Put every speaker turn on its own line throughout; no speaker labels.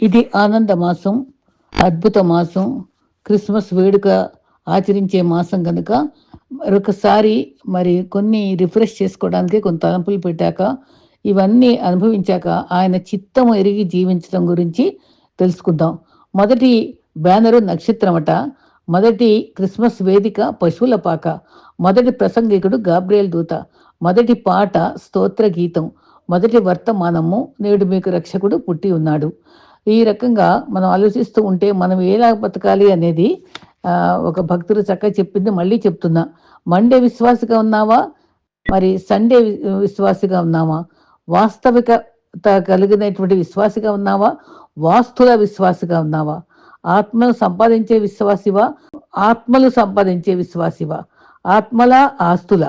ఇది ఆనంద మాసం అద్భుత మాసం క్రిస్మస్ వేడుక ఆచరించే మాసం కనుక మరొకసారి మరి కొన్ని రిఫ్రెష్ చేసుకోవడానికి కొంత తలంపులు పెట్టాక ఇవన్నీ అనుభవించాక ఆయన చిత్తం ఎరిగి జీవించడం గురించి తెలుసుకుందాం. మొదటి బ్యానరు నక్షత్రమట మొదటి క్రిస్మస్ వేదిక పశువుల పాక మొదటి ప్రసంగికుడు గాబ్రియల్ దూత మొదటి పాట స్తోత్ర గీతం మొదటి వర్తమానము నేడు మీకు రక్షకుడు పుట్టి ఉన్నాడు. ఈ రకంగా మనం ఆలోచిస్తూ ఉంటే మనం ఎలా బతకాలి అనేది ఒక భక్తుడు చక్కగా చెప్పింది మళ్ళీ చెప్తున్నా. మండే విశ్వాసిగా ఉన్నావా? మరి సండే విశ్వాసిగా ఉన్నావా? వాస్తవికత కలిగినటువంటి విశ్వాసిగా ఉన్నావా? వాస్తుల విశ్వాసిగా ఉన్నావా? ఆత్మను సంపాదించే విశ్వాసివా? ఆత్మలు సంపాదించే విశ్వాసివా? ఆత్మల ఆస్తుల?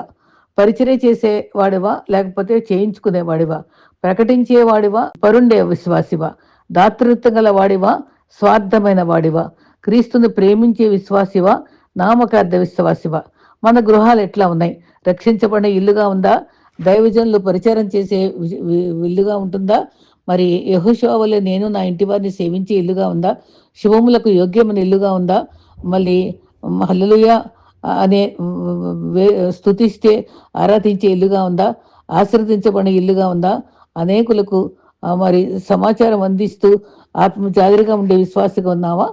పరిచర్య చేసేవాడివా? లేకపోతే చేయించుకునేవాడివా? ప్రకటించేవాడివా? పరుండే విశ్వాసివా? దాతృత్వం గల వాడివా? స్వార్థమైన వాడివా? క్రీస్తుని ప్రేమించే విశ్వాసివా? నామకార్థ విశ్వాసివా? మన గృహాలు ఎట్లా ఉన్నాయి? రక్షించబడిన ఇల్లుగా ఉందా? దైవజనులు పరిచారం చేసే వి- ఇల్లుగా ఉంటుందా? మరి యహోశోవలే నేను నా ఇంటి వారిని సేవించే ఇల్లుగా ఉందా? శుభములకు యోగ్యమైన ఇల్లుగా ఉందా? మళ్ళీ హల్లుయ అనే వే- స్తుతిస్తే ఆరాధించే ఇల్లుగా ఉందా? ఆశ్రదించబడిన ఇల్లుగా ఉందా? అనేకులకు మరి సమాచారం అందిస్తూ ఆత్మ జాగ్రత్తగా ఉండే విశ్వాసగా ఉన్నావా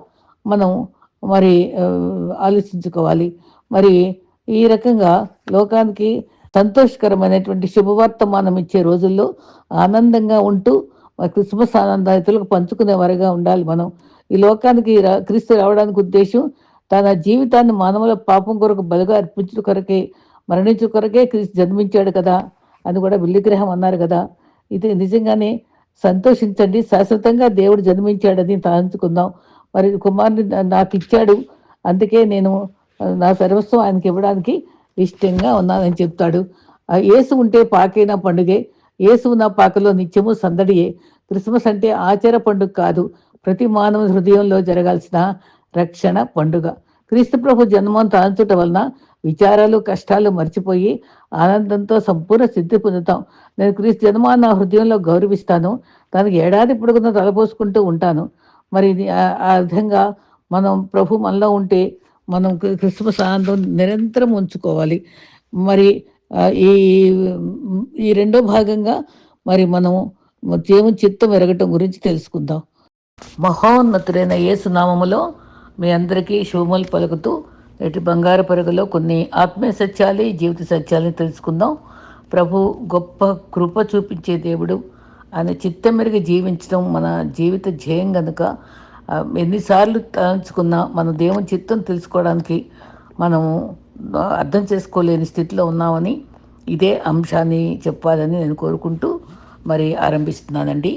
మనం మరి ఆలోచించుకోవాలి. మరి ఈ రకంగా లోకానికి సంతోషకరమైనటువంటి శుభవర్తమానం ఇచ్చే రోజుల్లో ఆనందంగా ఉంటూ మరి క్రిస్మస్ ఆనందాయితులకు పంచుకునే వారిగా ఉండాలి మనం. ఈ లోకానికి రా- క్రీస్తు రావడానికి ఉద్దేశం తన జీవితాన్ని మానవుల పాపం కొరకు బలిగా అర్పించడం కొరకే మరణించు కొరకే క్రీస్తు జన్మించాడు కదా అని కూడా విల్లిగ్రహం అన్నారు కదా. ఇది నిజంగానే సంతోషించండి. శాశ్వతంగా దేవుడు జన్మించాడని తలంచుకుందాం. మరి కుమారుని నాకు ఇచ్చాడు. అందుకే నేను నా సర్వస్వం ఆయనకి ఇవ్వడానికి ఇష్టంగా ఉన్నానని చెప్తాడు. ఏసు ఉంటే పాకైన పండుగే. ఏసు నా పాకలో నిత్యము సందడియే. క్రిస్మస్ అంటే ఆచార పండుగ కాదు. ప్రతి మానవ హృదయంలో జరగాల్సిన రక్షణ పండుగ. క్రీస్తు ప్రభు జన్మం తలంచుట వలన విచారాలు కష్టాలు మర్చిపోయి ఆనందంతో సంపూర్ణ సిద్ధి పొందుతాం. నేను క్రీస్తు జన్మ నా హృదయంలో గౌరవిస్తాను. దానికి ఏడాది పొడుగున తలపోసుకుంటూ ఉంటాను. మరి ఇది ఆ- విధంగా మనం ప్రభు మనలో ఉంటే మనం క్రిస్మస్ ఆనందం నిరంతరం ఉంచుకోవాలి. మరి ఈ ఈ రెండో భాగంగా మరి మనం దేవుని చిత్తం ఎరగటం గురించి తెలుసుకుందాం. మహోన్నతుడైన యేసునామములో మీ అందరికీ శుభములు పలుకుతూ ఇటు బంగారు పరుగులో కొన్ని ఆత్మీయ సత్యాలు జీవిత సత్యాలని తెలుసుకుందాం. ప్రభు గొప్ప కృప చూపించే దేవుడు. ఆయన చిత్తం మెరుగు జీవించడం మన జీవిత ధ్యేయం కనుక ఎన్నిసార్లు తలంచుకున్నా మన దేవుని చిత్తం తెలుసుకోవడానికి మనము అర్థం చేసుకోలేని స్థితిలో ఉన్నామని ఇదే అంశాన్ని చెప్పాలని నేను కోరుకుంటూ మరి ఆరంభిస్తున్నానండి.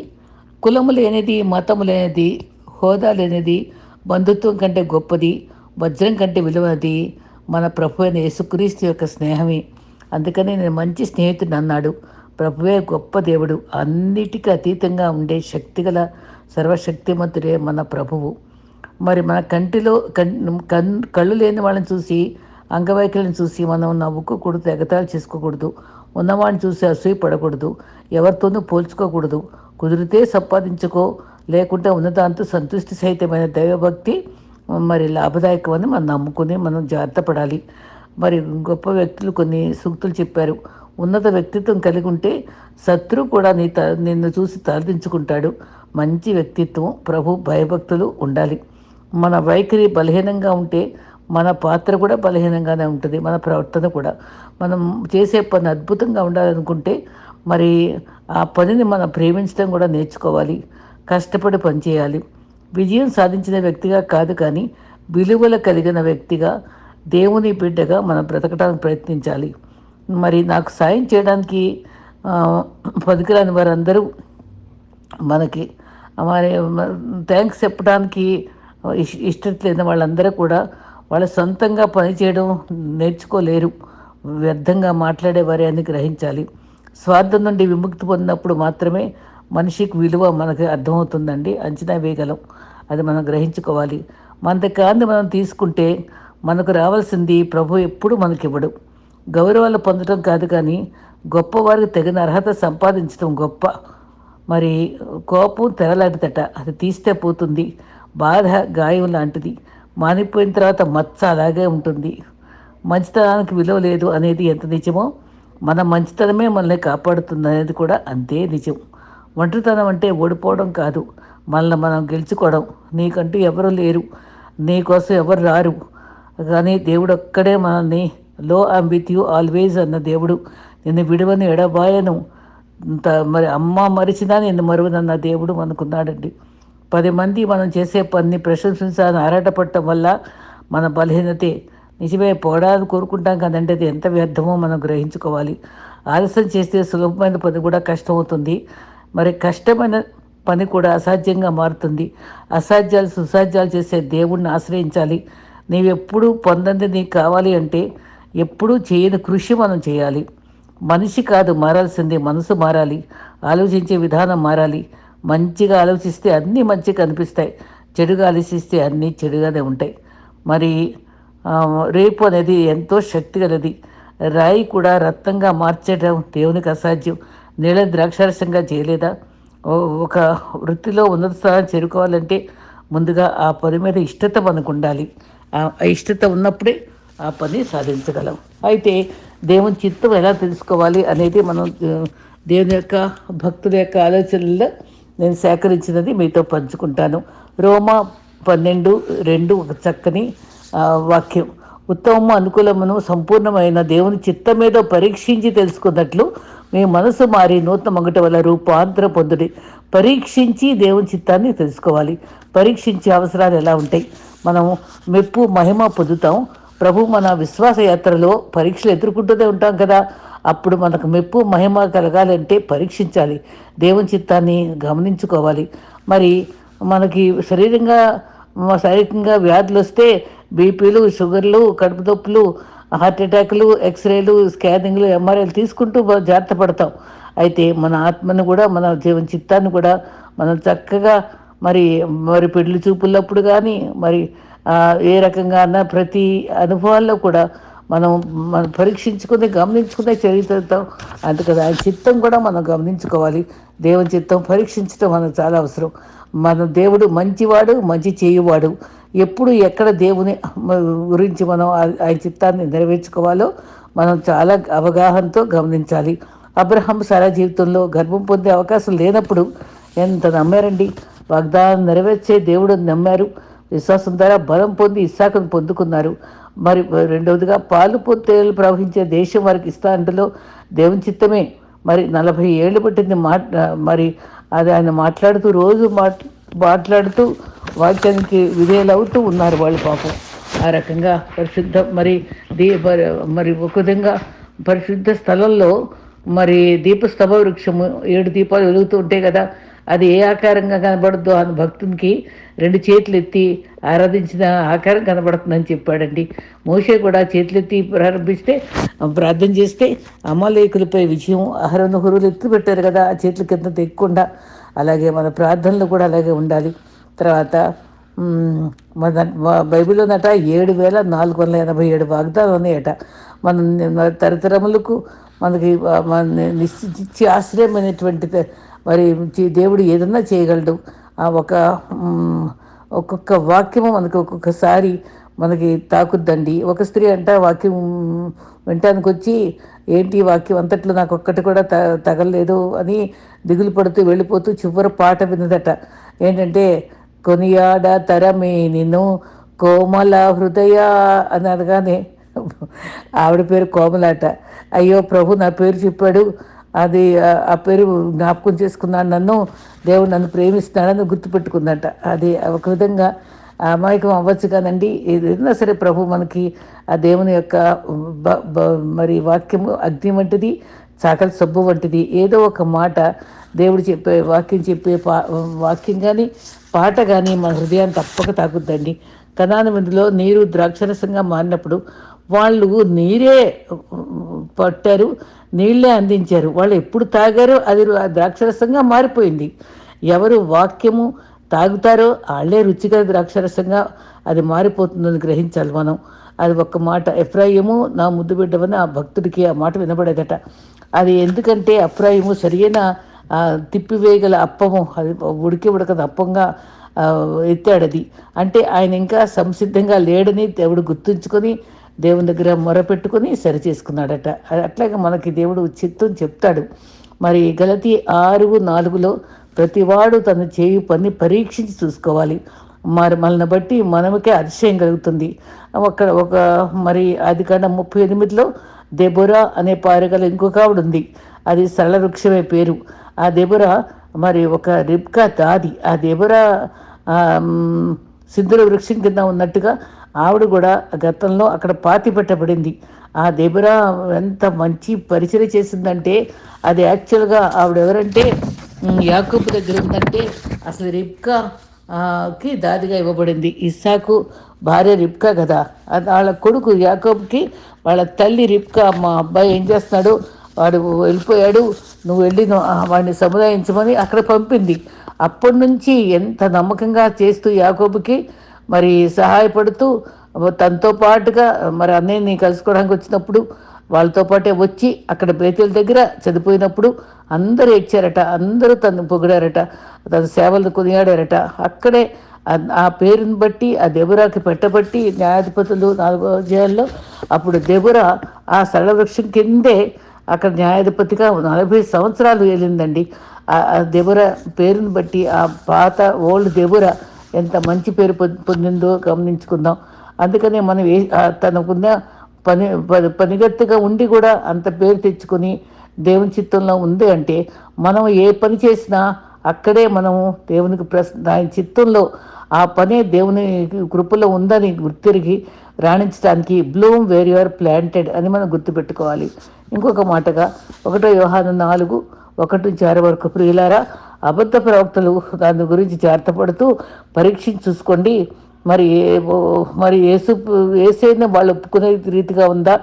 కులము లేనిది మతము లేనిది హోదా లేనిది బంధుత్వం కంటే గొప్పది వజ్రం కంటే విలువది మన ప్రభు అయిన యేసుక్రీస్తు యొక్క స్నేహమే. అందుకని నేను మంచి స్నేహితుడిని అన్నాడు. ప్రభువే గొప్ప దేవుడు. అన్నిటికీ అతీతంగా ఉండే శక్తిగల సర్వశక్తిమంతుడే మన ప్రభువు. మరి మన కంటిలో కన్ కన్ కళ్ళు లేని వాళ్ళని చూసి అంగవైకల్యం చూసి మనం నవ్వుకోకూడదు ఎగతాళి చేసుకోకూడదు ఉన్నవాడిని చూసి అసూయ పడకూడదు ఎవరితోనూ పోల్చుకోకూడదు కుదిరితే సంపాదించుకో లేకుంటే ఉన్నదాంతో సంతృష్టి సహితమైన దైవభక్తి మరి లాభదాయకమని మనం నమ్ముకుని మనం జాగ్రత్త పడాలి. మరి గొప్ప వ్యక్తులు కొన్ని సూక్తులు చెప్పారు. ఉన్నత వ్యక్తిత్వం కలిగి ఉంటే శత్రువు కూడా నీ త నిన్ను చూసి తలదించుకుంటాడు. మంచి వ్యక్తిత్వం ప్రభు భయభక్తులు ఉండాలి. మన వైఖరి బలహీనంగా ఉంటే మన పాత్ర కూడా బలహీనంగానే ఉంటుంది. మన ప్రవర్తన కూడా. మనం చేసే పని అద్భుతంగా ఉండాలనుకుంటే మరి ఆ పనిని మనం ప్రేమించడం కూడా నేర్చుకోవాలి. కష్టపడి పనిచేయాలి. విజయం సాధించిన వ్యక్తిగా కాదు కానీ విలువలు కలిగిన వ్యక్తిగా దేవుని బిడ్డగా మనం బ్రతకడానికి ప్రయత్నించాలి. మరి నాకు సాయం చేయడానికి ఆ, పనికిరాని వారందరూ మనకి మరి థ్యాంక్స్ చెప్పడానికి ఇష్ లేని వాళ్ళందరూ కూడా వాళ్ళ సొంతంగా పనిచేయడం నేర్చుకోలేరు. వ్యర్థంగా మాట్లాడేవారే అని గ్రహించాలి. స్వార్థం నుండి విముక్తి పొందినప్పుడు మాత్రమే మనిషికి విలువ మనకి అర్థమవుతుందండి. అంచనా వేయగలం. అది మనం గ్రహించుకోవాలి. మన కాంతి మనం తీసుకుంటే మనకు రావాల్సింది ప్రభు ఎప్పుడు మనకివ్వడు. గౌరవాలు పొందడం కాదు కానీ గొప్పవారికి తగిన అర్హత సంపాదించడం గొప్ప. మరి కోపం తెరలాంటిదట అది తీస్తే పోతుంది. బాధ గాయం లాంటిది. మానిపోయిన తర్వాత మచ్చ అలాగే ఉంటుంది. మంచితనానికి విలువ లేదు అనేది ఎంత నిజమో మన మంచితనమే మనల్ని కాపాడుతుంది అనేది కూడా అంతే నిజం. ఒంటరితనం అంటే ఓడిపోవడం కాదు. మనల్ని మనం గెలుచుకోవడం. నీకంటూ ఎవరు లేరు. నీకోసం ఎవరు రారు. కానీ దేవుడు ఒక్కడే మనల్ని లో ఐమ్ విత్ యూ ఆల్వేజ్ అన్న దేవుడు. నిన్ను విడువని ఎడబాయను. ఇంత మరి అమ్మ మరిచినా నిన్ను మరువనన్న దేవుడు మనకున్నాడండి. పది మంది మనం చేసే పని ప్రశంసించాలని ఆరాటపడటం వల్ల మన బలహీనతే నిజమే పోవడానికి కోరుకుంటాం కదంటే అది ఎంత వ్యర్థమో మనం గ్రహించుకోవాలి. ఆలస్యం చేస్తే సులభమైన పని కూడా కష్టమవుతుంది. మరి కష్టమైన పని కూడా అసాధ్యంగా మారుతుంది. అసాధ్యాలు సుసాధ్యాలు చేసే దేవుణ్ణి ఆశ్రయించాలి. నీవెప్పుడు పొందంది నీకు కావాలి అంటే ఎప్పుడూ చేయని కృషి మనం చేయాలి. మనిషి కాదు మారాల్సిందే మనసు మారాలి. ఆలోచించే విధానం మారాలి. మంచిగా ఆలోచిస్తే అన్నీ మంచిగా కనిపిస్తాయి. చెడుగా ఆలోచిస్తే అన్నీ చెడుగానే ఉంటాయి. మరి రేపు అనేది ఎంతో శక్తి గలది రాయి కూడా రక్తంగా మార్చడం దేవునికి అసాధ్యం. నీళ్ళని ద్రాక్షారసంగా చేయలేదా? ఒక వృత్తిలో ఉన్నత స్థానం చేరుకోవాలంటే ముందుగా ఆ పని మీద ఇష్టత మనకు ఉండాలి. ఆ ఇష్టత ఉన్నప్పుడే ఆ పని సాధించగలం. అయితే దేవుని చిత్తం ఎలా తెలుసుకోవాలి అనేది మనం దేవుని యొక్క భక్తుల యొక్క ఆలోచనల్లో నేను సేకరించినది మీతో పంచుకుంటాను. రోమా పన్నెండు రెండు ఒక చక్కని వాక్యం. ఉత్తమము అనుకూలమును సంపూర్ణమైన దేవుని చిత్తం మీద పరీక్షించి తెలుసుకున్నట్లు మీ మనసు మారి నూతన మొగట వల్ల రూపాంతర పొందుడి. పరీక్షించి దేవుని చిత్తాన్ని తెలుసుకోవాలి. పరీక్షించే అవసరాలు ఎలా ఉంటాయి? మనం మెప్పు మహిమ పొందుతాం. ప్రభు మన విశ్వాస యాత్రలో పరీక్షలు ఎదుర్కొంటూనే ఉంటాం కదా. అప్పుడు మనకు మెప్పు మహిమ కలగాలంటే పరీక్షించాలి. దేవుని చిత్తాన్ని గమనించుకోవాలి. మరి మనకి శరీరంగా శారీరకంగా వ్యాధులు వస్తే బీపీలు షుగర్లు కడుపు నొప్పులు హార్ట్ అటాక్లు ఎక్స్రేలు స్కానింగ్లు ఎంఆర్ఐలు తీసుకుంటూ జాగ్రత్త పడతాం. అయితే మన ఆత్మను కూడా మన జీవన చిత్తాన్ని కూడా మనం చక్కగా మరి మరి పెళ్ళి చూపులప్పుడు కానీ మరి ఏ రకంగా అన్న ప్రతి అనుభవాల్లో కూడా మనం మనం పరీక్షించుకుని గమనించుకునే చరిత్రతో అందుకని ఆయన చిత్తం కూడా మనం గమనించుకోవాలి. దేవుని చిత్తం పరీక్షించడం మనకు చాలా అవసరం. మన దేవుడు మంచివాడు మంచి చేయువాడు. ఎప్పుడు ఎక్కడ దేవుని గురించి మనం ఆయన చిత్తాన్ని నెరవేర్చుకోవాలో మనం చాలా అవగాహనతో గమనించాలి. అబ్రహం సారా జీవితంలో గర్భం పొందే అవకాశం లేనప్పుడు ఎంత నమ్మారండి? వాగ్దానం నెరవేర్చే దేవుడు నమ్మారు. విశ్వాసం ద్వారా బలం పొంది ఇస్సాకును పొందుకున్నారు. మరి రెండవదిగా పాలు పొత్తేలు ప్రవహించే దేశం వారికి ఇస్తా అంటలో దేవుని చిత్తమే. మరి నలభై ఏళ్ళు పట్టింది మాట మరి అది ఆయన మాట్లాడుతూ రోజు మాట్ మాట్లాడుతూ వాక్యానికి విధేయులవుతూ ఉన్నారు వాళ్ళు పాపం. ఆ రకంగా పరిశుద్ధ మరి దీ మరి ఒక విధంగా పరిశుద్ధ స్థలంలో మరి దీపస్తంభ వృక్షము ఏడు దీపాలు వెలుగుతూ ఉంటాయి కదా అది ఏ ఆకారంగా కనబడద్దు అని భక్తునికి రెండు చేతులు ఎత్తి ఆరాధించిన ఆకారం కనబడుతుందని చెప్పాడండి. మోషే కూడా చేతులు ఎత్తి ప్రారంభిస్తే ప్రార్థన చేస్తే అమలేకులపై విజయం అహరణ హురులు ఎత్తి పెట్టారు కదా ఆ చేతుల కింద తెక్కకుండా అలాగే మన ప్రార్థనలు కూడా అలాగే ఉండాలి. తర్వాత మన బైబిల్లో ఏడు వేల నాలుగు వందల ఎనభై ఏడు వాగ్దాలు ఉన్నాయట. మన తరతరములకు మనకి మన నిశ్చితి ఆశ్రయమైనటువంటి మరి దేవుడు ఏదన్నా చేయగలడు. ఒక ఒక్కొక్క వాక్యము మనకు ఒక్కొక్కసారి మనకి తాకుద్దండి. ఒక స్త్రీ అంట వాక్యం వినటానికి వచ్చి ఏంటి వాక్యం అంతట్లో నాకు ఒక్కటి కూడా త తగలలేదు అని దిగులు పడుతూ వెళ్ళిపోతూ చివరి పాట విన్నదట. ఏంటంటే కొనియాడ తరమే నిన్ను కోమల హృదయ అని అనగానే ఆవిడ పేరు కోమలాట. అయ్యో ప్రభు నా పేరు చెప్పాడు. అది ఆ పేరు జ్ఞాపకం చేసుకున్నాను. నన్ను దేవుడు నన్ను ప్రేమిస్తున్నాడని గుర్తుపెట్టుకుందంట. అది ఒక విధంగా అమాయకం అవ్వచ్చు కదండి. ఏదైనా సరే ప్రభు మనకి ఆ దేవుని యొక్క మరి వాక్యము అగ్ని వంటిది. చాకలి సబ్బు వంటిది. ఏదో ఒక మాట దేవుడు చెప్పే వాక్యం చెప్పే పా వాక్యం కానీ పాట కానీ మన హృదయాన్ని తప్పక తాకుద్దండి. కనాన విందులో నీరు ద్రాక్షరసంగా మారినప్పుడు వాళ్ళు నీరే పట్టారు నీళ్ళే అందించారు. వాళ్ళు ఎప్పుడు తాగారో అది ద్రాక్షరసంగా మారిపోయింది. ఎవరు వాక్యము తాగుతారో వాళ్ళే రుచిగా ద్రాక్షరసంగా అది మారిపోతుందని గ్రహించాలి మనం. అది ఒక్క మాట ఎఫ్రాయిము నా ముద్దు బిడ్డవని ఆ భక్తుడికి ఆ మాట వినబడేదట. అది ఎందుకంటే అప్రాయము సరియైన తిప్పివేయగల అప్పము అది ఉడికి ఉడకదు అప్పంగా ఎత్తాడది. అంటే ఆయన ఇంకా సంసిద్ధంగా లేడని దేవుడు గుర్తుంచుకొని దేవుని దగ్గర మొరపెట్టుకొని సరి చేసుకున్నాడట అది అట్లాగే మనకి దేవుడు చిత్తం చెప్తాడు. మరి గలతి ఆరు నాలుగులో ప్రతివాడు తను చేయు పని పరీక్షించి చూసుకోవాలి. మరి మనల్ని బట్టి మనముకే అతిశయం కలుగుతుంది. అక్కడ ఒక మరి అది కన్నా ముప్పై ఎనిమిదిలో దెబురా అనే పారగల ఇంకొక ఆవిడ ఉంది. అది సరళ వృక్షమే పేరు. ఆ దెబురా మరి ఒక రిబ్కా దాది. ఆ దెబురా సింధుల వృక్షం కింద ఉన్నట్టుగా ఆవిడ కూడా గతంలో అక్కడ పాతి పెట్టబడింది. ఆ దెబురా ఎంత మంచి పరిచయం చేసిందంటే అది యాక్చువల్గా ఆవిడ ఎవరంటే మ్, దగ్గర ఉందంటే అసలు రిబ్కా కి దాదిగా ఇవ్వబడింది. ఇస్సాకు భార్య రిప్కా కదా. అది వాళ్ళ కొడుకు యాకోబ్కి వాళ్ళ తల్లి రిప్కా మా అబ్బాయి ఏం చేస్తున్నాడు? వాడు వెళ్ళిపోయాడు. నువ్వు వెళ్ళి వాడిని సముదాయించమని అక్కడ పంపింది. అప్పటి నుంచి ఎంత నమ్మకంగా చేస్తూ యాకోబుకి మరి సహాయపడుతూ తనతో పాటుగా మరి అన్నయ్యని కలుసుకోవడానికి వచ్చినప్పుడు వాళ్ళతో పాటే వచ్చి అక్కడ బేతుల దగ్గర చనిపోయినప్పుడు అందరూ ఏడ్చారట అందరూ తను పొగిడారట తన సేవలను కొనియాడారట. అక్కడే ఆ- పేరుని బట్టి ఆ దెబురాకి పెట్టబట్టి న్యాయాధిపతులు నాలుగో అధ్యాయంలో అప్పుడు దెబుర ఆ సరళ వృక్షం కిందే అక్కడ న్యాయాధిపతిగా నలభై సంవత్సరాలు వెళ్ళిందండి ఆ ఆ దెబుర పేరుని బట్టి ఆ పాత ఓల్డ్ దెబుర ఎంత మంచి పేరు పొందిందో గమనించుకుందాం. అందుకనే మనం ఏ తనకున్న పని పనిగత్తుగా ఉండి కూడా అంత పేరు తెచ్చుకొని దేవుని చిత్తంలో ఉంది అంటే మనం ఏ పని చేసినా అక్కడే మనము దేవునికి ప్రస్ ఆయన చిత్తంలో ఆ పనే దేవుని కృపలో ఉందని గుర్తిరిగి రాణించడానికి బ్లూమ్ వేర్ యువర్ ప్లాంటెడ్ అని మనం గుర్తుపెట్టుకోవాలి. ఇంకొక మాటగా ఒకటో వ్యవహారం నాలుగు ఒకటి నుంచి ఆరు వరకు. ప్రియులారా అబద్ధ ప్రవక్తలు దాని గురించి జాగ్రత్త పడుతూ పరీక్షించి చూసుకోండి. మరి ఏ- మరి ఏసు ఏసైనా వాళ్ళు ఒప్పుకునే రీతిగా ఉందా?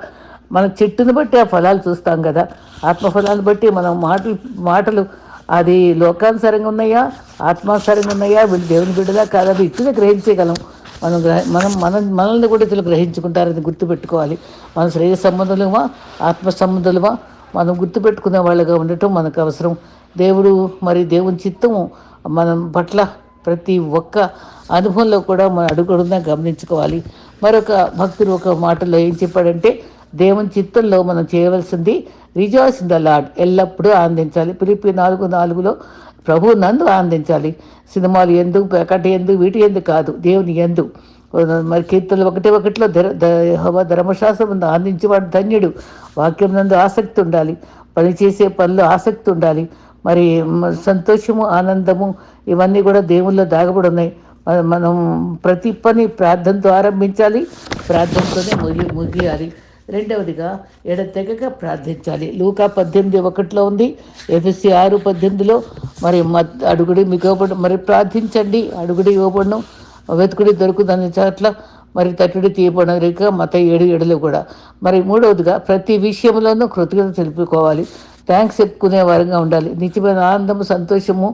మన చెట్టును బట్టి ఆ ఫలాలు చూస్తాం కదా. ఆత్మఫలాన్ని బట్టి మనం మాటలు మాటలు అది లోకానుసారంగా ఉన్నాయా? ఆత్మానుసారంగా ఉన్నాయా? వీళ్ళు దేవుని బిడ్డలా కాదని ఇట్లనే గ్రహించగలం. మనం గ్రహ మనం మన మనల్ని కూడా ఇతరులు గ్రహించుకుంటారని గుర్తుపెట్టుకోవాలి మన శరీర సంబంధులమా? ఆత్మ సంబంధులమా? మనం గుర్తుపెట్టుకునే వాళ్ళగా ఉండటం మనకు అవసరం. దేవుడు మరి దేవుని చిత్తము మనం పట్ల ప్రతి ఒక్క అనుభవంలో కూడా మనం అడుగుడుగా గమనించుకోవాలి. మరొక భక్తుడు ఒక మాటలో ఏం చెప్పాడంటే దేవుని చిత్తంలో మనం చేయవలసింది రిజాయిస్ ఇన్ ద లాడ్ ఎల్లప్పుడూ ఆనందించాలి. పిలిపి నాలుగు నాలుగులో ప్రభు నందు ఆనందించాలి. సినిమాలు ఎందుకు ప్రకట ఎందుకు వీటి ఎందుకు కాదు దేవుని ఎందు. మరి కీర్తనలు ఒకటి ఒకటిలో ధర ధర్మశాస్త్రం ఆనందించేవాడు ధన్యుడు. వాక్యం నందు ఆసక్తి ఉండాలి. పని చేసే పనిలో ఆసక్తి ఉండాలి. మరి సంతోషము ఆనందము ఇవన్నీ కూడా దేవుల్లో దాగబడి ఉన్నాయి. మనం ప్రతి పని ప్రార్థనతో ఆరంభించాలి. ప్రార్థనతోనే ముగి ముగియాలి. రెండవదిగా ఎడతెగక ప్రార్థించాలి. లూకా పద్దెనిమిది ఒకటిలో ఉంది. ఎఫ్ఎస్సి ఆరు పద్దెనిమిదిలో. మరి అడుగుడి మీకు ఇవ్వబడి మరి ప్రార్థించండి. అడుగుడి ఇవ్వబడను. వెతుకుడి దొరుకుతుంది చోట్ల మరి తట్టుడి తీయబడిన రేఖ మత ఏడు ఏడులో కూడా. మరి మూడవదిగా ప్రతి విషయంలోనూ కృతజ్ఞత తెలుపుకోవాలి. థ్యాంక్స్ చెప్పుకునే వారంగా ఉండాలి. నిజమైన ఆనందము సంతోషము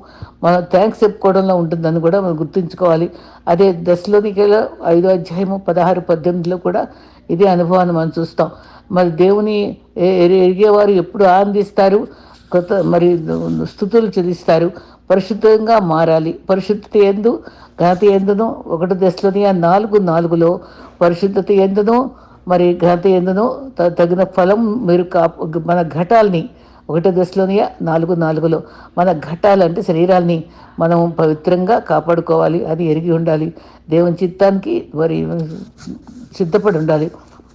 మనం థ్యాంక్స్ చెప్పుకోవడంలో ఉంటుందని కూడా మనం గుర్తుంచుకోవాలి. అదే దశలోనికేలో ఐదో అధ్యాయము పదహారు పద్దెనిమిదిలో కూడా ఇదే అనుభవాన్ని మనం చూస్తాం. మరి దేవుని ఎరి- ఎరిగేవారు ఎప్పుడు ఆనందిస్తారు? కొత్త మరి స్థుతులు చెల్లిస్తారు. పరిశుద్ధంగా మారాలి. పరిశుద్ధత ఎందు ఘనత ఎందును? ఒకటి దశలోని ఆ నాలుగు నాలుగులో పరిశుద్ధత ఎందును? మరి ఘనత ఎందును? త- తగిన ఫలం మీరు కా మన ఘటాల్ని ఒకటో దశలోని నాలుగు నాలుగులో మన ఘటాలంటే శరీరాల్ని మనం పవిత్రంగా కాపాడుకోవాలి. అది ఎరిగి ఉండాలి. దేవుని చిత్తానికి మరి సిద్ధపడి ఉండాలి.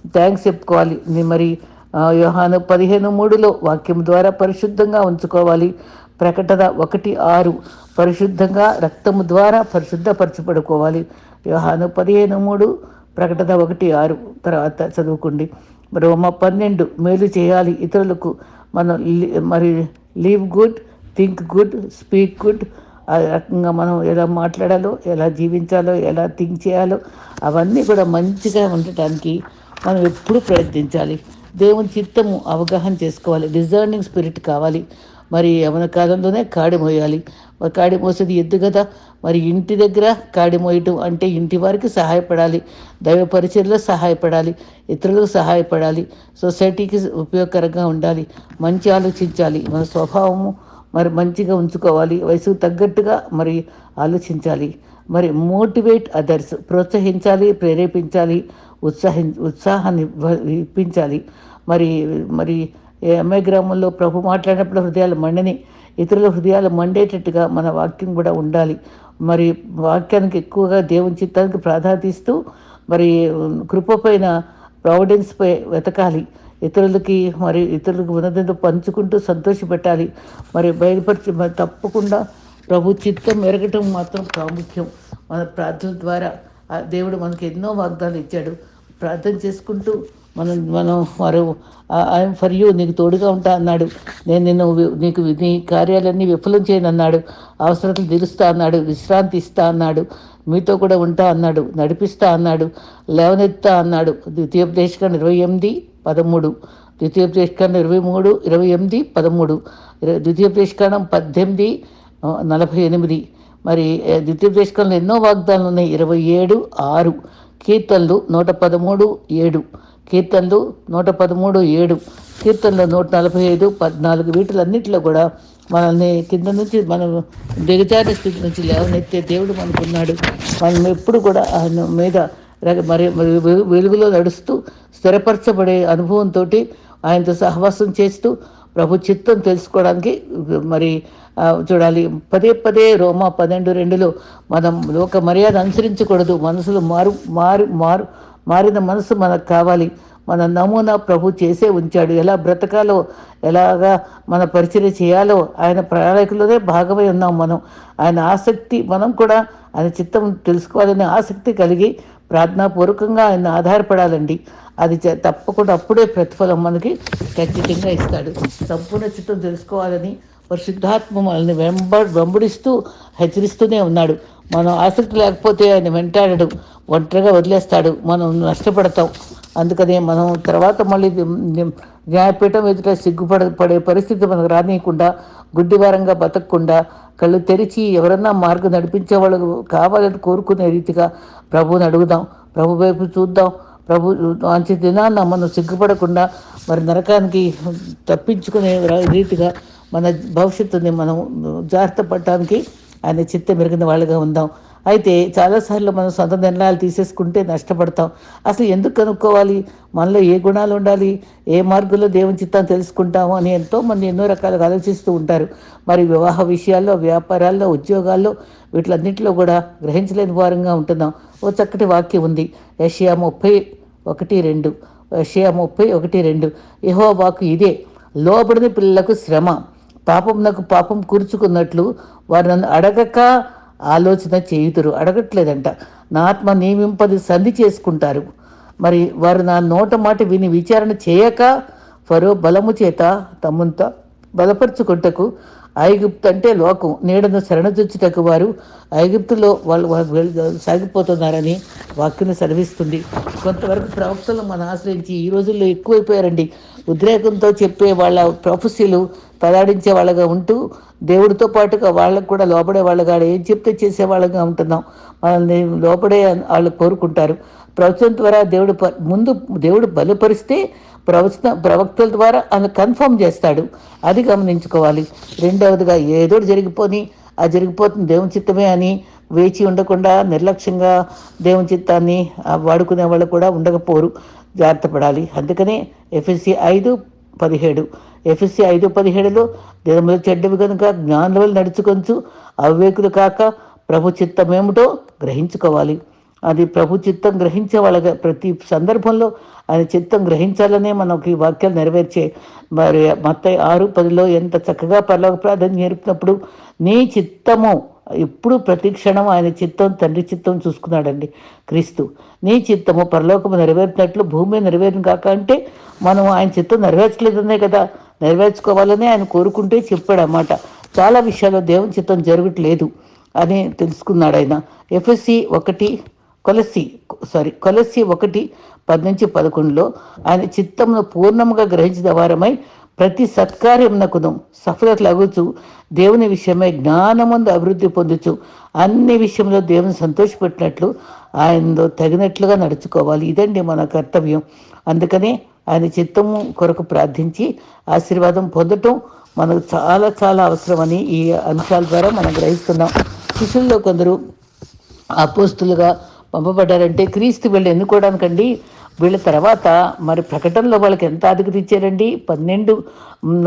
థ్యాంక్స్ చెప్పుకోవాలి. ని- మరి ఆ, యోహాను పదిహేను మూడులో వాక్యం ద్వారా పరిశుద్ధంగా ఉంచుకోవాలి. ప్రకటన ఒకటి ఆరు పరిశుద్ధంగా రక్తము ద్వారా పరిశుద్ధపరచబడుకోవాలి. యోహాను పదిహేను మూడు ప్రకటన ఒకటి ఆరు తర్వాత చదువుకోండి. రోమ పన్నెండు మేలు చేయాలి ఇతరులకు. మనం మరి live good think good speak good ఆ రకంగా మనం ఎలా మాట్లాడాలో ఎలా జీవించాలో ఎలా థింక్ చేయాలో అవన్నీ కూడా మంచిగా ఉండటానికి మనం ఎప్పుడూ ప్రయత్నించాలి. దేవుని చిత్తము అవగాహన చేసుకోవాలి. డిజర్నింగ్ స్పిరిట్ కావాలి. మరి యవన కాలంలోనే కాడి మోయాలి. మరి కాడి మోసేది ఎద్దు కదా? మరి ఇంటి దగ్గర కాడి మోయటం అంటే ఇంటి వారికి సహాయపడాలి. దైవ పరిచయలో సహాయపడాలి. ఇతరులకు సహాయపడాలి. సొసైటీకి ఉపయోగకరంగా ఉండాలి. మంచి ఆలోచించాలి. మన స్వభావము మరి మంచిగా ఉంచుకోవాలి వయసుకు తగ్గట్టుగా మరి ఆలోచించాలి. మరి మోటివేట్ అదర్స్ ప్రోత్సహించాలి ప్రేరేపించాలి ఉత్సాహి ఉత్సాహాన్ని ఇప్పించాలి. మరి మరి అమ్మాయి గ్రామంలో ప్రభు మాట్లాడినప్పుడు హృదయాలు మండని ఇతరుల హృదయాలు మండేటట్టుగా మన వాక్యం కూడా ఉండాలి. మరి వాక్యానికి ఎక్కువగా దేవుని చిత్తానికి ప్రాధాన్యత ఇస్తూ మరి కృప పైన ప్రావిడెన్స్పై వెతకాలి. ఇతరులకి మరి ఇతరులకు ఉన్నదంతా పంచుకుంటూ సంతోషపెట్టాలి మరి బయలుపరిచి మరి తప్పకుండా ప్రభు చిత్తం ఎరగటం మాత్రం ప్రాముఖ్యం. మన ప్రార్థన ద్వారా ఆ దేవుడు మనకి ఎన్నో వాగ్దానాలు ఇచ్చాడు. ప్రార్థన చేసుకుంటూ మనం మనం మరో ఐఎమ్ ఫర్ యూ నీకు తోడుగా ఉంటా అన్నాడు. నేను నిన్ను నీకు నీ కార్యాలన్నీ విఫలం చేయను అన్నాడు. అవసరతలు తీరుస్తా అన్నాడు. విశ్రాంతి ఇస్తా అన్నాడు. మీతో కూడా ఉంటా అన్నాడు. నడిపిస్తా అన్నాడు. లేవనెత్తా అన్నాడు. ద్వితీయోపదేశకాండ ఇరవై ఎనిమిది పదమూడు. ద్వితీయ ద్వితీయోపదేశకాండం ఇరవై మూడు ఇరవై ఎనిమిది పదమూడు. ద్వితీయ ద్వితీయోపదేశకాండం పద్దెనిమిది నలభై ఎనిమిది. మరి ద్వితీయ ద్వితీయోపదేశకాండంలో ఎన్నో వాగ్దానాలు ఉన్నాయి? ఇరవై ఏడు ఆరు. కీర్తనలు నూట పదమూడు ఏడు. కీర్తనలు నూట పదమూడు ఏడు. కీర్తనలు నూట నలభై ఐదు పద్నాలుగు. వీటిలన్నింటిలో కూడా మనల్ని కింద నుంచి మనం దిగజారి స్థితి నుంచి లేవనెత్తే దేవుడు మనకున్నాడు. మనం ఎప్పుడు కూడా ఆయన మీద మరి వెలుగులో నడుస్తూ స్థిరపరచబడే అనుభవంతో ఆయనతో సహవాసం చేస్తూ ప్రభు చిత్తం తెలుసుకోవడానికి మరి చూడాలి. పదే పదే రోమా పన్నెండు రెండులో మనం లోక మర్యాద అనుసరించకూడదు. మనసులు మారు మారు మారు మారిన మనసు మనకు కావాలి. మన నమూనా ప్రభు చేసే ఉంచాడు. ఎలా బ్రతకాలో ఎలాగా మన పరిచయం చేయాలో ఆయన ప్రణాళికలోనే భాగమై ఉన్నాం మనం. ఆయన ఆసక్తి మనం కూడా ఆయన చిత్తం తెలుసుకోవాలనే ఆసక్తి కలిగి ప్రార్థనాపూర్వకంగా ఆయన ఆధారపడాలండి. అది తప్పకుండా అప్పుడే ప్రతిఫలం మనకి ఖచ్చితంగా ఇస్తాడు. సంపూర్ణ చిత్తం తెలుసుకోవాలని పరిశుద్ధాత్మ మనల్ని వెంబ వెంబడిస్తూ హెచ్చరిస్తూనే ఉన్నాడు. మనం ఆసక్తి లేకపోతే ఆయన వెంటాడడు. ఒంటరిగా వదిలేస్తాడు. మనం నష్టపడతాం. అందుకనే మనం తర్వాత మళ్ళీ న్యాయపీఠం ఎదుట సిగ్గుపడ పడే పరిస్థితి మనకు రానియకుండా గుడ్డివారంగా బతకకుండా కళ్ళు తెరిచి ఎవరన్నా మార్గం నడిపించే వాళ్ళు కావాలని కోరుకునే రీతిగా ప్రభువుని అడుగుదాం. ప్రభు వైపు చూద్దాం. ప్రభు మంచి దినాన్న మనం సిగ్గుపడకుండా మరి నరకానికి తప్పించుకునే రీతిగా మన భవిష్యత్తుని మనం జాగ్రత్త పడటానికి ఆయన చిత్త మెరిగిన వాళ్ళగా ఉందాం. అయితే చాలాసార్లు మనం సొంత నిర్ణయాలు తీసేసుకుంటే నష్టపడతాం. అసలు ఎందుకు కనుక్కోవాలి? మనలో ఏ గుణాలు ఉండాలి? ఏ మార్గంలో దేవుని చిత్తాన్ని తెలుసుకుంటాము అని ఎంతో మంది ఎన్నో రకాలుగా ఆలోచిస్తూ ఉంటారు. మరి వివాహ విషయాల్లో వ్యాపారాల్లో ఉద్యోగాల్లో వీటిలన్నింటిలో కూడా గ్రహించలేని వారంగా ఉంటున్నాం. ఓ చక్కటి వాక్యం ఉంది. ఏషియా ముప్పై ఒకటి రెండు. ఏషియా ముప్పై ఒకటి రెండు. యహో వాకు ఇదే. లోబడిన పిల్లలకు శ్రమ. పాపం నాకు పాపం కూర్చుకున్నట్లు వారు నన్ను అడగక ఆలోచన చేయుదురు. అడగట్లేదంట. నా ఆత్మ నియమింపది సంధి చేసుకుంటారు. మరి వారు నా నోట మాట విని విచారణ చేయక ఫరో బలము చేత తమ్ముంత బలపరుచుకుంటకు ఐగుప్తు అంటే లోకం. నీడను శరణజొచ్చుటకు వారు ఐగుప్తులో వాళ్ళు సాగిపోతున్నారని వాక్యం సెలవిస్తుంది. కొంతవరకు ప్రవక్తలు మనం ఆశ్రయించి ఈ రోజుల్లో ఎక్కువైపోయారండి. ఉద్రేకంతో చెప్పే వాళ్ళ ప్రొఫెసీలు తలాడించే వాళ్ళగా ఉంటూ దేవుడితో పాటుగా వాళ్ళకు కూడా లోపడే వాళ్ళగా ఏం చెప్తే చేసే వాళ్ళగా ఉంటున్నాం. మనల్ని లోపడే వాళ్ళు కోరుకుంటారు. ప్రవచనం ద్వారా దేవుడు ప- ముందు దేవుడు బలపరిస్తే ప్రవచన ప్రవక్తల ద్వారా ఆయన కన్ఫర్మ్ చేస్తాడు. అది గమనించుకోవాలి. రెండవదిగా ఏదో జరిగిపోని అది జరిగిపోతుంది దేవుని చిత్తమే అని వేచి ఉండకుండా నిర్లక్ష్యంగా దేవుని చిత్తాన్ని వాడుకునే వాళ్ళు కూడా ఉండకపోరు. జాగ్రత్త పడాలి. అందుకనే ఎఫ్ఎస్సి ఐదు పదిహేడు. ఎఫ్ఎస్సి ఐదు పదిహేడులో దినములు చెడ్డవి కనుక జ్ఞానులు నడుచుకొంచు అవివేకులు కాక ప్రభు చిత్తమేమిటో గ్రహించుకోవాలి. అది ప్రభు చిత్తం గ్రహించే వాళ్ళ ప్రతి సందర్భంలో ఆయన చిత్తం గ్రహించాలనే మనకి వాక్యాలు నెరవేర్చే మరి మత్త ఆరు పదిలో ఎంత చక్కగా పర్లోక ప్రార్థన నేర్పినప్పుడు నీ చిత్తము ఎప్పుడు ప్రతి క్షణం ఆయన చిత్తం తండ్రి చిత్తం చూసుకున్నాడండి క్రీస్తు. నీ చిత్తము పరలోకము నెరవేరినట్లు భూమి నెరవేరిన కాక అంటే మనం ఆయన చిత్తం నెరవేర్చలేదనే కదా. నెరవేర్చుకోవాలని ఆయన కోరుకుంటే చెప్పాడు అన్నమాట చాలా విషయాల్లో దేవుని చిత్తం జరగట్లేదు అని తెలుసుకున్నాడు ఆయన. ఎఫ్ఎస్సి ఒకటి కొలసి సారీ కొలసి ఒకటి పది నుంచి పదకొండులో ఆయన చిత్తమును పూర్ణముగా గ్రహించిన వారమై ప్రతి సత్కార్యమునకును సఫలత లగుచు దేవుని విషయమై జ్ఞానముందు అభివృద్ధి పొందుచు అన్ని విషయంలో దేవుని సంతోషపెట్టినట్లు ఆయనలో తగినట్లుగా నడుచుకోవాలి. ఇదండి మన కర్తవ్యం. అందుకనే ఆయన చిత్తము కొరకు ప్రార్థించి ఆశీర్వాదం పొందటం మనకు చాలా చాలా అవసరమని ఈ అంశాల ద్వారా మనం గ్రహిస్తున్నాం. శిష్యుల్లో కొందరు అపోస్తులుగా పంపబడ్డారంటే క్రీస్తు వీళ్ళు ఎన్నుకోవడానికండి. వీళ్ళ తర్వాత మరి ప్రకటనలో వాళ్ళకి ఎంత అధికత ఇచ్చారండి? పన్నెండు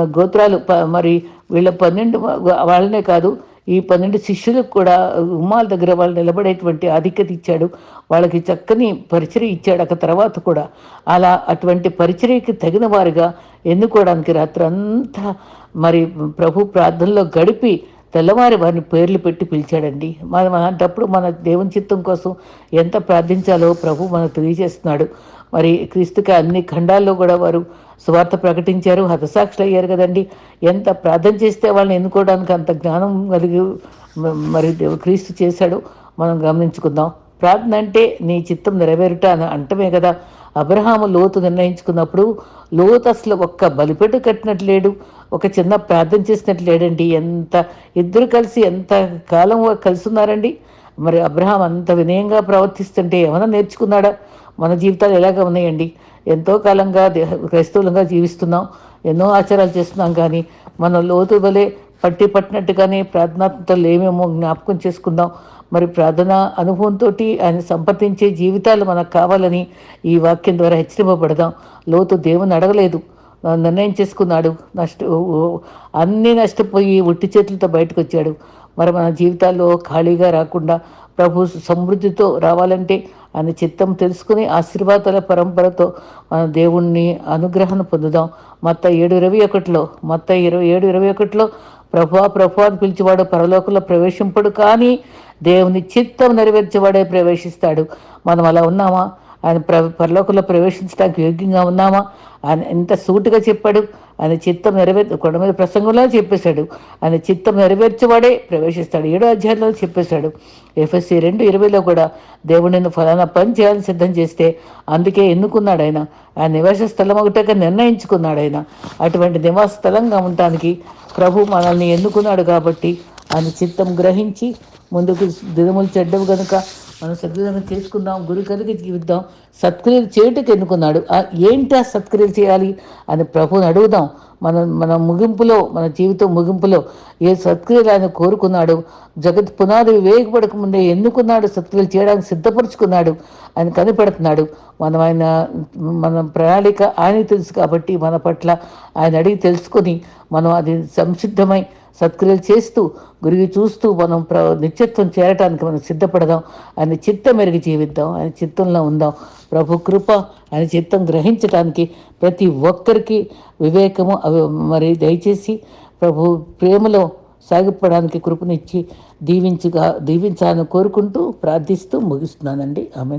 గోత్రాలు ప- మరి వీళ్ళ పన్నెండు వాళ్ళనే కాదు ఈ పన్నెండు శిష్యులకు కూడా ఉమ్మాల దగ్గర వాళ్ళు నిలబడేటువంటి ఆధిక్యత ఇచ్చాడు. వాళ్ళకి చక్కని పరిచయం ఇచ్చాడు. అక్కడ తర్వాత కూడా అలా అటువంటి పరిచర్యకి తగిన వారిగా ఎన్నుకోవడానికి రాత్రంతా మరి ప్రభు ప్రార్థనలో గడిపి తెల్లవారి వారిని పేర్లు పెట్టి పిలిచాడండి. మనం అలాంటప్పుడు మన దేవుని చిత్తం కోసం ఎంత ప్రార్థించాలో ప్రభు మనకు తెలియజేస్తున్నాడు. మరి క్రీస్తుకి అన్ని ఖండాల్లో కూడా వారు సువార్త ప్రకటించారు హతసాక్షులు అయ్యారు కదండి. ఎంత ప్రార్థన చేస్తే వాళ్ళని ఎన్నుకోవడానికి అంత జ్ఞానం కలిగి మరి క్రీస్తు చేశాడు. మనం గమనించుకుందాం. ప్రార్థన అంటే నీ చిత్తం నెరవేరుట అని అంటమే కదా. అబ్రహాము లోతు నిర్ణయించుకున్నప్పుడు లోతు అసలు ఒక్క బలిపెట్టు కట్టినట్లు లేడు. ఒక చిన్న ప్రార్థన చేసినట్టు లేడండి ఎంత ఇద్దరు కలిసి ఎంత కాలం కలిసి ఉన్నారండి మరి అబ్రహాం అంత వినయంగా ప్రవర్తిస్తుంటే ఏమైనా నేర్చుకున్నాడా? మన జీవితాలు ఎలాగ ఉన్నాయండి? ఎంతో కాలంగా క్రైస్తవులుగా క్రైస్తవులంగా జీవిస్తున్నాం. ఎన్నో ఆచారాలు చేస్తున్నాం కానీ మనం లోతు వలె పట్టి పట్టినట్టుగానే ప్రార్థనాత్మతలు ఏమేమో జ్ఞాపకం చేసుకుందాం. మరి ప్రార్థన అనుభవంతో ఆయన సంప్రదించే జీవితాలు మనకు కావాలని ఈ వాక్యం ద్వారా హెచ్చరింపబడదాం. లోతు దేవుని అడగలేదు. నిర్ణయం చేసుకున్నాడు. నష్ట అన్నీ నష్టపోయి ఒట్టి చేతులతో బయటకు వచ్చాడు మరి మన జీవితాల్లో ఖాళీగా రాకుండా ప్రభు సమృద్ధితో రావాలంటే ఆయన చిత్తం తెలుసుకుని ఆశీర్వాదాల పరంపరతో మన దేవుణ్ణి అనుగ్రహం పొందుదాం. మొత్త ఏడు ఇరవై ఒకటిలో మొత్త ఇరవై ఏడు ఇరవై ఒకటిలో ప్రభా ప్రభు అని పిలిచేవాడు పరలోకంలో ప్రవేశింపడు కానీ దేవుని చిత్తం నెరవేర్చేవాడే ప్రవేశిస్తాడు. మనం అలా ఉన్నామా? ఆయన ప్ర పరలోకంలో ప్రవేశించడానికి యోగ్యంగా ఉన్నామా? ఆయన ఎంత సూటుగా చెప్పాడు? ఆయన చిత్తం నెరవేర్ కొండ మీద ప్రసంగంలో చెప్పేశాడు. ఆయన చిత్తం నెరవేర్చేవాడే ప్రవేశిస్తాడు. ఏడో అధ్యాయంలో చెప్పేశాడు. ఎఫ్ఎస్సి రెండు ఇరవైలో కూడా దేవుడిని ఫలానా పని చేయాలని సిద్ధం చేస్తే అందుకే ఎన్నుకున్నాడు ఆయన. ఆయన నివాస స్థలం ఒకటే నిర్ణయించుకున్నాడు ఆయన. అటువంటి నివాస స్థలంగా ఉండటానికి ప్రభు మనల్ని ఎన్నుకున్నాడు కాబట్టి ఆయన చిత్తం గ్రహించి ముందుకు దినములు చెడ్డవు కనుక మనం సద్విధంగా చేసుకుందాం గురి కలిగి జీవిద్దాం సత్క్రియలు చేయటకు ఎన్నుకున్నాడు. ఏంటి ఆ సత్క్రియలు చేయాలి అని ప్రభుని అడుగుదాం. మన మన ముగింపులో మన జీవితం ముగింపులో ఏ సత్క్రియలు ఆయన కోరుకున్నాడు? జగత్ పునాది వేగపడక ముందే ఎన్నుకున్నాడు? సత్క్రియలు చేయడానికి సిద్ధపరుచుకున్నాడు? ఆయన కనిపెడుతున్నాడు. మనం ఆయన మన ప్రణాళిక ఆయన తెలుసు కాబట్టి మన పట్ల ఆయన అడిగి తెలుసుకొని మనం అది సంసిద్ధమై సత్క్రియలు చేస్తూ గురిగి చూస్తూ మనం ప్ర నిత్యత్వం చేరటానికి మనం సిద్ధపడదాం. ఆయన చిత్తం మెరుగు జీవిద్దాం. ఆయన చిత్తంలో ఉందాం. ప్రభు కృప ఆయన చిత్తం గ్రహించటానికి ప్రతి ఒక్కరికి వివేకము అవి మరి దయచేసి ప్రభు ప్రేమలో సాగిపోవడానికి కృపనిచ్చి దీవించుగా దీవించాలని కోరుకుంటూ ప్రార్థిస్తూ ముగిస్తున్నానండి. ఆమె